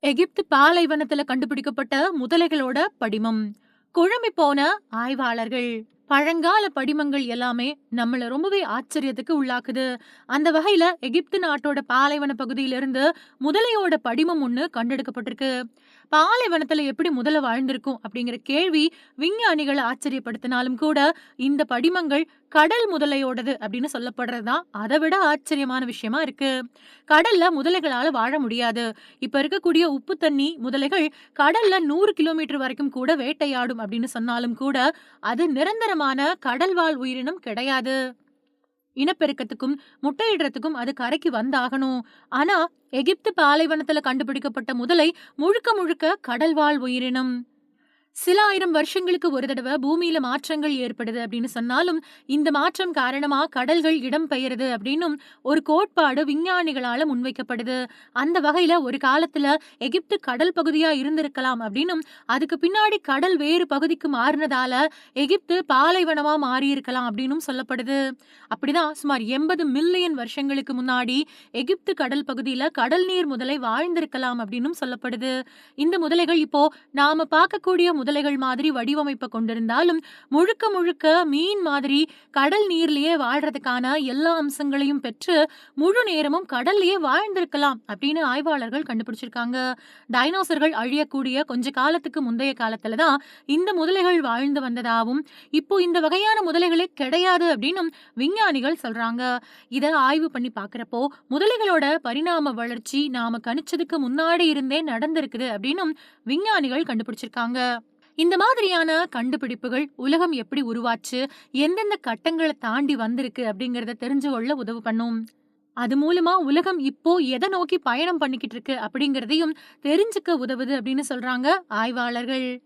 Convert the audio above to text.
எகிப்து பாலைவனத்துல கண்டுபிடிக்கப்பட்ட முதலைகளோட படிமம். குழம்பி போன ஆய்வாளர்கள். பழங்கால படிமங்கள் எல்லாமே நம்மள ரொம்பவே ஆச்சரியத்துக்கு உள்ளாக்குது. அந்த வகையில எகிப்து நாட்டோட பாலைவன பகுதியிலிருந்து முதலையோட படிமம் ஒண்ணு கண்டெடுக்கப்பட்டிருக்கு. பாலைவனத்துல எப்படி முதல வாழ்ந்திருக்கும் அப்படிங்கிற கேள்வி விஞ்ஞானிகளை ஆச்சரியப்படுத்தினாலும் கூட இந்த படிமங்கள் கடல் முதலையோடது அப்படின்னு சொல்லப்படுறதுதான் அதை விட ஆச்சரியமான விஷயமா இருக்கு. கடல்ல முதலைகளால வாழ முடியாது. இப்ப இருக்கக்கூடிய உப்பு தண்ணி முதலைகள் கடல்ல நூறு கிலோமீட்டர் வரைக்கும் கூட வேட்டையாடும் அப்படின்னு சொன்னாலும் கூட அது நிரந்தரமான கடல்வாழ் உயிரினம் கிடையாது. இனப்பெருக்கத்துக்கும் முட்டையிடுறதுக்கும் அது கரைக்கு வந்தாகணும். ஆனா எகிப்து பாலைவனத்துல கண்டுபிடிக்கப்பட்ட முதலை முழுக்க முழுக்க கடல்வாழ் உயிரினம். சில ஆயிரம் வருஷங்களுக்கு ஒரு தடவை பூமியில மாற்றங்கள் ஏற்படுது அப்படின்னு சொன்னாலும் இந்த மாற்றம் காரணமா கடல்கள் இடம் பெயருது அப்படின்னும் ஒரு கோட்பாடு விஞ்ஞானிகளால முன்வைக்கப்படுது. அந்த வகையில ஒரு காலத்துல எகிப்து கடல் பகுதியா இருந்திருக்கலாம் அப்படின்னும் அதுக்கு பின்னாடி கடல் வேறு பகுதிக்கு மாறினதால எகிப்து பாலைவனமா மாறி இருக்கலாம் அப்படின்னும் சொல்லப்படுது. அப்படிதான் சுமார் எண்பது மில்லியன் வருஷங்களுக்கு முன்னாடி எகிப்து கடல் பகுதியில கடல் நீர் முதலை வாழ்ந்திருக்கலாம் அப்படின்னும் சொல்லப்படுது. இந்த முதலைகள் இப்போ நாம பார்க்கக்கூடிய முதலைகள் மாதிரி வடிவமைப்பை கொண்டிருந்தாலும் முழுக்க முழுக்க மீன் மாதிரி கடல் நீர்லயே வாழ்றதுக்கான எல்லா அம்சங்களையும் பெற்று முழு நேரமும் கடல்லையே வாழ்ந்திருக்கலாம் அப்படின்னு ஆய்வாளர்கள் கண்டுபிடிச்சிருக்காங்க. டைனோசர்கள் அழியக்கூடிய கொஞ்ச காலத்துக்கு முந்தைய காலத்துல தான் இந்த முதலைகள் வாழ்ந்து வந்ததாகவும் இப்போ இந்த வகையான முதலைகளே கிடையாது அப்படின்னும் விஞ்ஞானிகள் சொல்றாங்க. இதை ஆய்வு பண்ணி பார்க்குறப்போ முதலைகளோட பரிணாம வளர்ச்சி நாம கணிச்சதுக்கு முன்னாடி இருந்தே நடந்திருக்குது அப்படின்னும் விஞ்ஞானிகள் கண்டுபிடிச்சிருக்காங்க. இந்த மாதிரியான கண்டுபிடிப்புகள் உலகம் எப்படி உருவாச்சு எந்தெந்த கட்டங்களை தாண்டி வந்திருக்கு அப்படிங்கறத தெரிஞ்சு கொள்ள உதவு பண்ணும். அது மூலமா உலகம் இப்போ எதை நோக்கி பயணம் பண்ணிக்கிட்டு இருக்கு அப்படிங்கறதையும் தெரிஞ்சுக்க உதவுது அப்படின்னு சொல்றாங்க ஆய்வாளர்கள்.